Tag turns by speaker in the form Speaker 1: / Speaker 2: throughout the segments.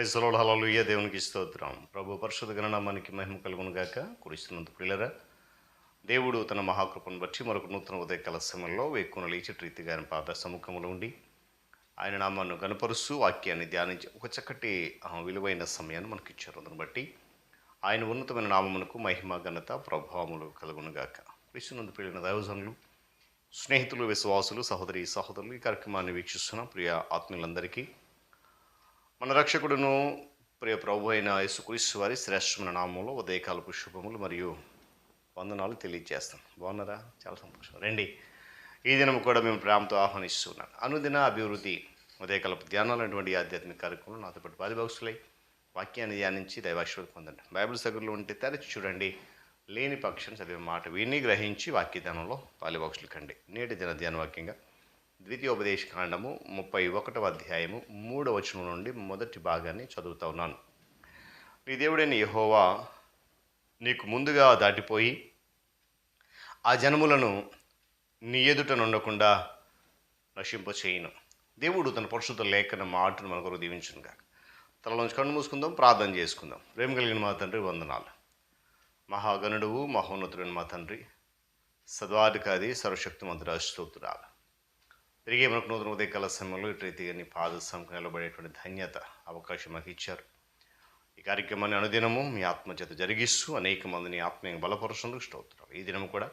Speaker 1: ప్రైజ్లో హలలుయ్య దేవునికి స్తోత్రం. ప్రభు పరిశుద్ధ గణనామానికి మహిమ కలుగును గాక కురిస్తున్నంత పిల్లరా దేవుడు తన మహాకృపను బట్టి మరొక నూతన ఉదయకాల సమయంలో వేక్కున లేచి రీతిగా గారిని పాద సముఖంలో ఉండి ఆయన నామాన్ని కనపరుస్తూ వాక్యాన్ని ధ్యానించి ఒక చక్కటి విలువైన సమయాన్ని మనకి ఇచ్చారు అందును బట్టి ఆయన ఉన్నతమైన నామమునకు మహిమ ఘనత ప్రభావములు కలుగునుగాక. కృష్ణునందు పిల్లిన దైవజనులు స్నేహితులు విశ్వాసులు సహోదరి సహోదరులు ఈ కార్యక్రమాన్ని వీక్షిస్తున్న ప్రియ ఆత్మీయులందరికీ మన రక్షకుడును ప్రియ ప్రభు అయిన యేసుక్రీస్తు వారి శ్రేష్టమైన నామంలో ఉదయకాలపు శుభములు మరియు వందనాలు తెలియజేస్తాం బాగున్నారా? చాలా సంతోషం. రండి. ఈ దినం కూడా మేము ప్రేమతో ఆహ్వానిస్తున్నాను. అనుదిన అభివృద్ధి ఉదయకాలపు ధ్యానాలు అటువంటి ఆధ్యాత్మిక కార్యక్రమం నాతో పాటు బాధిభాగుసులై వాక్యాన్ని ధ్యానించి దైవాశ్వతి పొందండి. బైబిల్ సగర్లో ఉంటే తెరచి చూడండి. లేని పక్షం చదివే మాట విని గ్రహించి వాక్య ధ్యానంలో కండి. నేటి దిన ధ్యాన వాక్యంగా ద్వితీయోపదేశ కాండము ముప్పై ఒకటవ అధ్యాయము మూడవ వచనం నుండి మొదటి భాగాన్ని చదువుతా ఉన్నాను. నీ దేవుడైన యహోవా నీకు ముందుగా దాటిపోయి ఆ జనములను నీ ఎదుట నుండకుండా నశింపచేయను దేవుడు తన పరిశుద్ధ లేఖన మాటను మన కొరకు దీవించును కాక తలలోంచి కన్ను మూసుకుందాం ప్రార్థన చేసుకుందాం. ప్రేమ కలిగిన మా తండ్రి వందనాలు. మహాగణుడువు మహోన్నతుడైన మా తండ్రి సద్వాధికారి సర్వశక్తిమంతుడు స్తోత్రాలు. తిరిగి మనకు నూతన ఉదయకాల సమయంలో ఇటు రీతిగా నీ పాద నిలబడేటువంటి ధన్యత అవకాశం మాకు ఇచ్చారు. ఈ కార్యక్రమాన్ని అనుదినము మీ ఆత్మచేత జరిగిస్తూ అనేక మందిని ఆత్మీయంగా బలపరుచుందుకు స్తోత్రాలు. ఈ దినం కూడా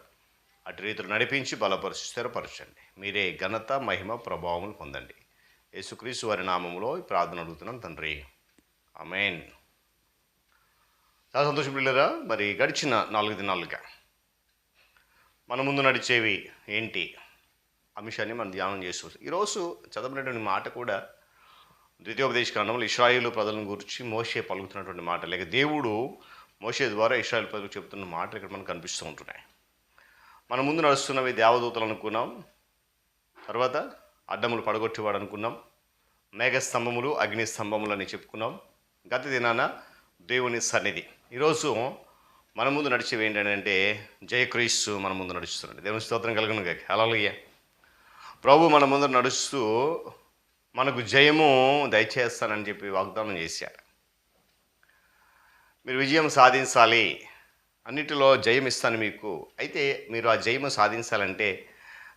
Speaker 1: అటు రీతులు నడిపించి బలపరిచి స్థిరపరచండి. మీరే ఘనత మహిమ ప్రభావములు పొందండి. యేసుక్రీస్తు వారి నామములో ఈ ప్రార్థన అడుగుతున్నాను తండ్రి. ఆమెన్. చాలా సంతోషం పిల్లరా మరి గడిచిన నాలుగు దినాలుగా మన ముందు నడిచేవి ఏంటి? అంశాన్ని మనం ధ్యానం చేసుకోవచ్చు. ఈరోజు చదవనటువంటి మాట కూడా ద్వితీయోపదేశ కాండంలో ఇస్రాయిలు ప్రజలను గురించి మోసే పలుకుతున్నటువంటి మాట. లేక దేవుడు మోసే ద్వారా ఇస్రాయేల్ ప్రజలకు చెబుతున్న మాటలు ఇక్కడ మనకు కనిపిస్తూ ఉంటున్నాయి. మన ముందు నడుస్తున్నవి దేవదూతలు అనుకున్నాం. తర్వాత అడ్డములు పడగొట్టేవాడు అనుకున్నాం. మేఘస్తంభములు అగ్ని స్తంభములు అని చెప్పుకున్నాం. గత దినాన దేవుని సన్నిధి. ఈరోజు మన ముందు నడిచేవి ఏంటంటే జయక్రీస్తు మన ముందు నడుస్తున్నాడు. దేవుని స్తోత్రం కలగను కాక అలాగే ప్రభు మన ముందు నడుస్తూ మనకు జయము దయచేస్తానని చెప్పి వాగ్దానం చేశారు మీరు విజయం సాధించాలి. అన్నిటిలో జయం ఇస్తాను మీకు. అయితే మీరు ఆ జయము సాధించాలంటే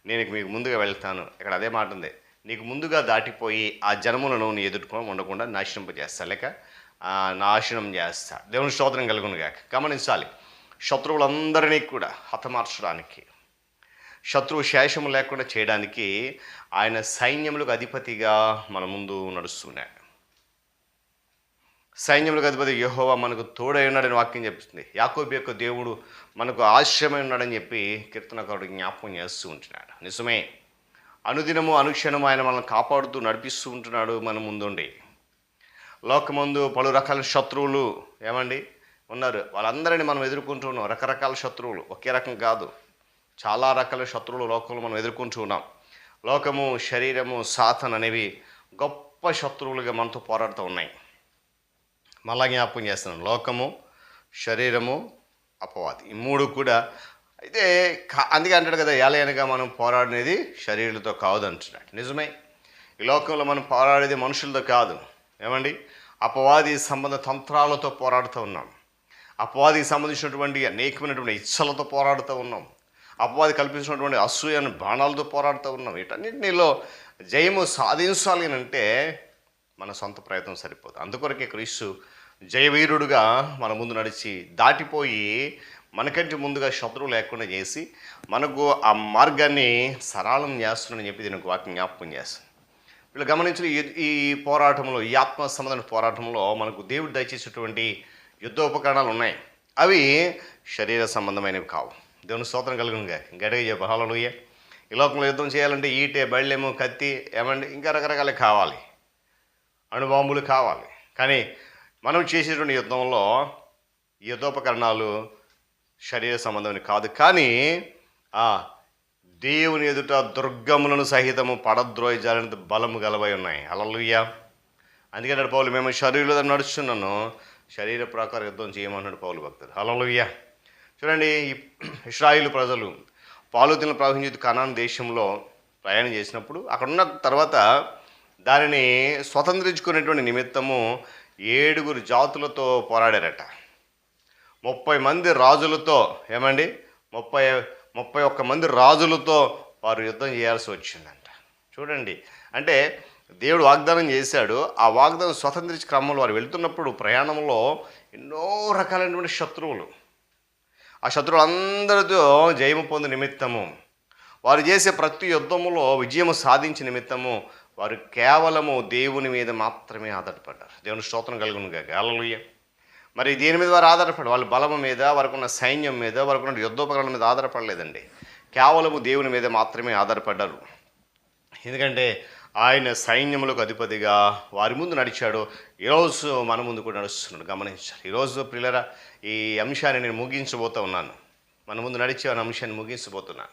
Speaker 1: నేను మీకు ముందుగా వెళ్తాను. ఇక్కడ అదే మాట ఉంది. నీకు ముందుగా దాటిపోయి ఆ జనములను నీ ఎదుర్కొని ఉండకుండా నాశనింపజేస్తా లేక నాశనం చేస్తా. దేవుని స్తోత్రం కలుగును గాక గమనించాలి. శత్రువులందరినీ కూడా హతమార్చడానికి. శత్రువు శేషము లేకుండా చేయడానికి ఆయన సైన్యములకు అధిపతిగా మన ముందు నడుస్తున్నాడు. సైన్యములకు అధిపతి యహోవా మనకు తోడై ఉన్నాడని వాక్యం చెప్తుంది. యాకోబి యొక్క దేవుడు మనకు ఆశ్రయమై ఉన్నాడని చెప్పి కీర్తనకారుడు జ్ఞాపకం చేస్తూ ఉంటున్నాడు. నిజమే అనుదినము అనుక్షణము ఆయన మనల్ని కాపాడుతూ నడిపిస్తూ ఉంటున్నాడు మన ముందుండి. లోకమందు పలు రకాల శత్రువులు ఏమండి? ఉన్నారు. వాళ్ళందరినీ మనం ఎదుర్కొంటున్నాం రకరకాల శత్రువులు. ఒకే రకం కాదు. చాలా రకాల శత్రువులు లోకంలో మనం ఎదుర్కొంటూ ఉన్నాం. లోకము శరీరము సాతన్ అనేవి గొప్ప శత్రువులుగా మనతో పోరాడుతూ ఉన్నాయి. మళ్ళా జ్ఞాపకం చేస్తున్నాను. లోకము శరీరము అపవాది. ఈ మూడు కూడా అయితే కా- అందుకే అంటాడు కదా ఏలయనగా మనం పోరాడినది శరీరులతో కాదు అంటున్నాడు. నిజమే. ఈ లోకంలో మనం పోరాడేది మనుషులతో కాదు. ఏమండి? అపవాది సంబంధ తంత్రాలతో పోరాడుతూ ఉన్నాం. అపవాదికి సంబంధించినటువంటి అనేకమైనటువంటి ఇచ్చలతో పోరాడుతూ ఉన్నాం. అపవాది కల్పించినటువంటి అసూయని బాణాలతో పోరాడుతూ ఉన్నాం. వీటన్నిటిలో జయము సాధించాలి అని అంటే మన సొంత ప్రయత్నం సరిపోదు. అందుకొరకే క్రీస్తు జయవీరుడుగా మన ముందు నడిచి దాటిపోయి మనకంటే ముందుగా శత్రువు లేకుండా చేసి మనకు ఆ మార్గాన్ని సరళం చేస్తున్నాడని చెప్పి దీనికి వాక్యం జ్ఞాపకం చేస్తాను వీళ్ళు గమనించిన ఈ- ఈ పోరాటంలో ఈ ఆత్మ సంబంధమైన పోరాటంలో మనకు దేవుడు దయచేసేటువంటి యుద్ధోపకరణాలు ఉన్నాయి. అవి శరీర సంబంధమైనవి కావు. దేవుని స్తోత్రం కలుగునుగా. గట్టిగా చెప్పు. హలోయ ఈ లోకంలో యుద్ధం చేయాలంటే ఈటే బళ్ళేమో కత్తి ఏమండి ఇంకా రకరకాలు కావాలి. అణుబాంబులు కావాలి. కానీ మనం చేసేటువంటి యుద్ధంలో యుద్ధోపకరణాలు శరీర సంబంధమైన కాదు. కానీ ఆ దేవుని ఎదుట దుర్గములను సహితము పడద్రోయి బలము గలవై ఉన్నాయి. అలలుయ్యా అందుకే పౌలు మేము శరీరంలో నడుస్తున్నాను శరీర ప్రకారం యుద్ధం చేయమన్నాడు పౌలు భక్తుడు. అలలుయ్యా చూడండి ఈ ఇస్రాయిల్ ప్రజలు పాలుతిన ప్రవహించే కనాన్ దేశంలో ప్రయాణం చేసినప్పుడు అక్కడ ఉన్న తర్వాత దానిని స్వతంత్రించుకునేటువంటి నిమిత్తము ఏడుగురు జాతులతో పోరాడారట. ముప్పై మంది రాజులతో ఏమండి? ముప్పై ముప్పై ఒక్క మంది రాజులతో వారు యుద్ధం చేయాల్సి వచ్చిందంట. చూడండి అంటే దేవుడు వాగ్దానం చేశాడు. ఆ వాగ్దానం స్వతంత్రించే క్రమంలో వారు వెళ్తున్నప్పుడు ప్రయాణంలో ఎన్నో రకాలైనటువంటి శత్రువులు ఆ శత్రువులందరితో జయము పొంది నిమిత్తము. వారు చేసే ప్రతి యుద్ధములో విజయము సాధించే నిమిత్తము వారు కేవలము దేవుని మీద మాత్రమే ఆధారపడ్డారు. దేవుని స్తోత్రం కలుగును గాలలుయ్య మరి దేని మీద వారు ఆధారపడారు వాళ్ళ బలము మీద వారికి ఉన్న సైన్యం మీద వారికి ఉన్న యుద్ధోపకరణల మీద ఆధారపడలేదండి. కేవలము దేవుని మీద మాత్రమే ఆధారపడ్డారు. ఎందుకంటే ఆయన సైన్యములకు అధిపతిగా వారి ముందు నడిచాడు. ఈరోజు మన ముందు కూడా నడుస్తున్నాడు. గమనించాలి. ఈరోజు పిల్లరా ఈ అంశాన్ని నేను ముగించబోతూ ఉన్నాను. మన ముందు నడిచే ఆ అంశాన్ని ముగించబోతున్నాను.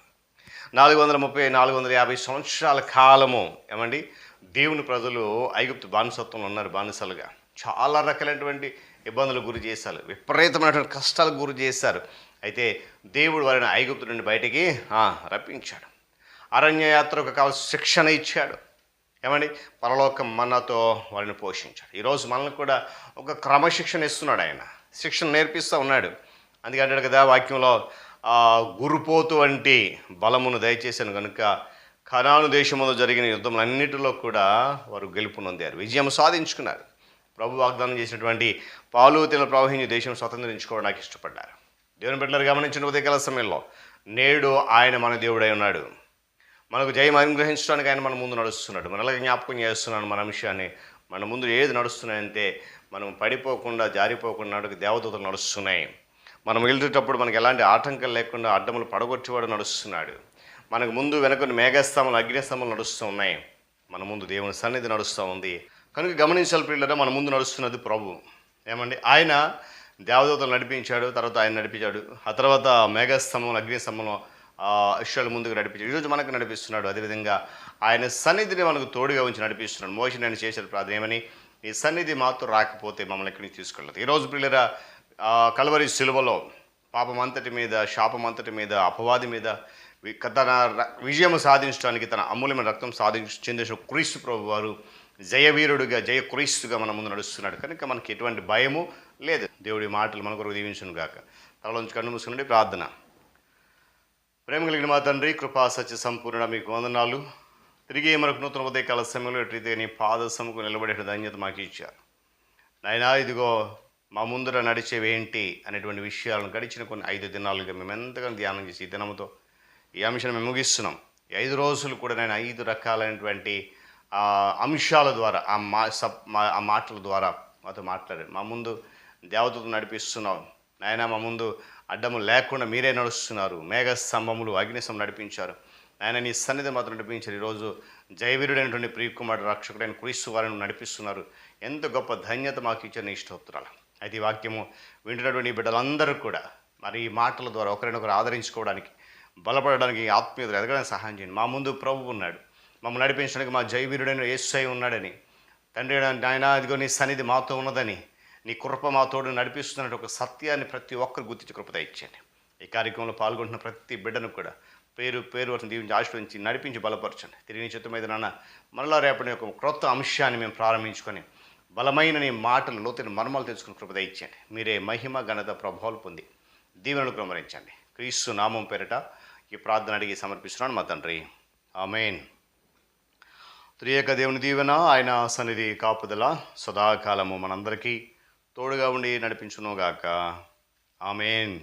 Speaker 1: నాలుగు వందల ముప్పై నాలుగు వందల యాభై సంవత్సరాల కాలము ఏమండి? దేవుని ప్రజలు ఐగుప్తు బానిసత్వంలో ఉన్నారు బానిసలుగా. చాలా రకాలైనటువంటి ఇబ్బందులకు గురి చేశారు. విపరీతమైనటువంటి కష్టాలకు గురి చేశారు. అయితే దేవుడు వారిని ఐగుప్తు నుండి బయటికి రప్పించాడు. అరణ్యయాత్రకు కావాల్సిన శిక్షణ ఇచ్చాడు. ఏమండి? పరలోకం మనతో వారిని పోషించాడు. ఈరోజు మనల్ని కూడా ఒక క్రమశిక్షణ ఇస్తున్నాడు ఆయన. శిక్షణ నేర్పిస్తూ ఉన్నాడు. అందుకే అంటాడు కదా వాక్యంలో గురుపోతు వంటి బలమును దయచేశాను కనుక కనాను దేశంలో జరిగిన యుద్ధములన్నిటిలో కూడా వారు గెలుపు నొందారు. విజయం సాధించుకున్నారు. ప్రభు వాగ్దానం చేసినటువంటి పాలు తిన ప్రవహించి దేశం స్వతంత్రించుకోవడానికి ఇష్టపడ్డారు. దేవుని బిడ్డలు గమనించిన ఉదయకాల సమయంలో నేడు ఆయన మన దేవుడై ఉన్నాడు. మనకు జయం అనుగ్రహించడానికి ఆయన మన ముందు నడుస్తున్నాడు. మనలాగా జ్ఞాపకం చేస్తున్నాడు మన అంశాన్ని. మన ముందు ఏది నడుస్తున్నాయంటే మనం పడిపోకుండా జారిపోకుండా నడుకు దేవదూతలు నడుస్తున్నాయి. మనం వెళ్తేటప్పుడు మనకు ఎలాంటి ఆటంకం లేకుండా అడ్డములు పడగొట్టేవాడు నడుస్తున్నాడు. మనకు ముందు వెనక మేఘస్తంభాలు అగ్నిస్తంభాలు నడుస్తూ ఉన్నాయి. మన ముందు దేవుని సన్నిధి నడుస్తూ ఉంది. కనుక గమనించాలి పిల్లరా మన ముందు నడుస్తున్నది ప్రభు. ఏమండి? ఆయన దేవదూతలు నడిపించాడు తర్వాత ఆయన నడిపించాడు. ఆ తర్వాత మేఘస్తంభం అగ్నిస్తంభం ఆ ముందుకు నడిపించాడు ఈరోజు మనకు నడిపిస్తున్నాడు. అదేవిధంగా ఆయన సన్నిధిని మనకు తోడుగా ఉంచి నడిపిస్తున్నాడు. మోషన్ నేను చేసిన ప్రాధాన్యమని ఈ సన్నిధి మాతో రాకపోతే మమ్మల్ని ఎక్కడికి తీసుకెళ్ళదు. ఈరోజు పిల్లరా కలవరి సిలువలో పాపం అంతటి మీద శాపం అంతటి మీద అపవాది మీద తన విజయం సాధించడానికి తన అమూల్యమైన రక్తం సాధించ చెందిన క్రీస్తు ప్రభు వారు జయవీరుడుగా జయ క్రీస్తుగా మన ముందు నడుస్తున్నాడు. కనుక మనకి ఎటువంటి భయము లేదు. దేవుడి మాటలు మన కొరకు దీవించును గాక. నుంచి కన్ను మూసుకునండి ప్రార్థన. ప్రేమ కలిగిన మా తండ్రి కృపా సత్య సంపూర్ణ మీకు వందనాలు. తిరిగి మనకు నూతన ఉదయకాల సమయంలో ఎట్లయితే నీ పాద సముకు నిలబడే ధన్యత మాకు ఇచ్చారు. నాయనా ఇదిగో మా ముందర నడిచేవి ఏంటి అనేటువంటి విషయాలను గడిచిన కొన్ని ఐదు దినాలుగా మేము ఎంతగానో ధ్యానం చేసి ఈ దినంతో ఈ అంశాన్ని మేము ముగిస్తున్నాం. ఈ ఐదు రోజులు కూడా నేను ఐదు రకాలైనటువంటి అంశాల ద్వారా ఆ మా సప్ మా- ఆ మాటల ద్వారా మాతో మాట్లాడారు. మా ముందు దేవతతో నడిపిస్తున్నాం. నాయన మా ముందు అడ్డము లేకుండా మీరే నడుస్తున్నారు. మేఘ స్తంభములు అగ్నిస్తంభం నడిపించారు. ఆయన నీ సన్నిధి మాత్రం నడిపించారు. ఈరోజు జయవీరుడైనటువంటి ప్రియకుమారుడు రక్షకుడైన క్రీస్తు వారిని నడిపిస్తున్నారు. ఎంత గొప్ప ధన్యత మాకు ఇచ్చిన నీ ఇష్టోత్తరాలు అయితే ఈ వాక్యము వింటున్నటువంటి బిడ్డలందరూ కూడా మరి ఈ మాటల ద్వారా ఒకరినొకరు ఆదరించుకోవడానికి బలపడడానికి ఆత్మీయత ఎదగడానికి సహాయం చేయండి. మా ముందు ప్రభు ఉన్నాడు. మమ్మల్ని నడిపించడానికి మా జయవీరుడైన యేసై ఉన్నాడని. తండ్రి నాయన ఇదిగో నీ సన్నిధి మాతో ఉన్నదని నీ కృప మా తోడు నడిపిస్తున్నట్టు ఒక సత్యాన్ని ప్రతి ఒక్కరు గుర్తించి కృపత ఇచ్చేయండి ఈ కార్యక్రమంలో పాల్గొంటున్న ప్రతి బిడ్డను కూడా పేరు పేరు వాటిని దీవించి ఆశ్రయించి నడిపించి బలపరచండి. తిరిగి నీ చిత్తం మీద నాన్న మరలా రేపటి ఒక క్రొత్త అంశాన్ని మేము ప్రారంభించుకొని బలమైన నీ మాటలు లోతైన మర్మాలు తెలుసుకుని కృపద ఇచ్చేయండి మీరే మహిమ ఘనత ప్రభావాలు పొంది దీవెనలు క్రమరించండి. క్రీస్తు నామం పేరిట ఈ ప్రార్థన అడిగి సమర్పిస్తున్నాను మా తండ్రి. ఆమెన్. త్రియేక దేవుని దీవెన ఆయన సన్నిధి కాపుదల సదాకాలము మనందరికీ. తోడుగా ఉండి నడిపించునుగాక. ఆమెన్.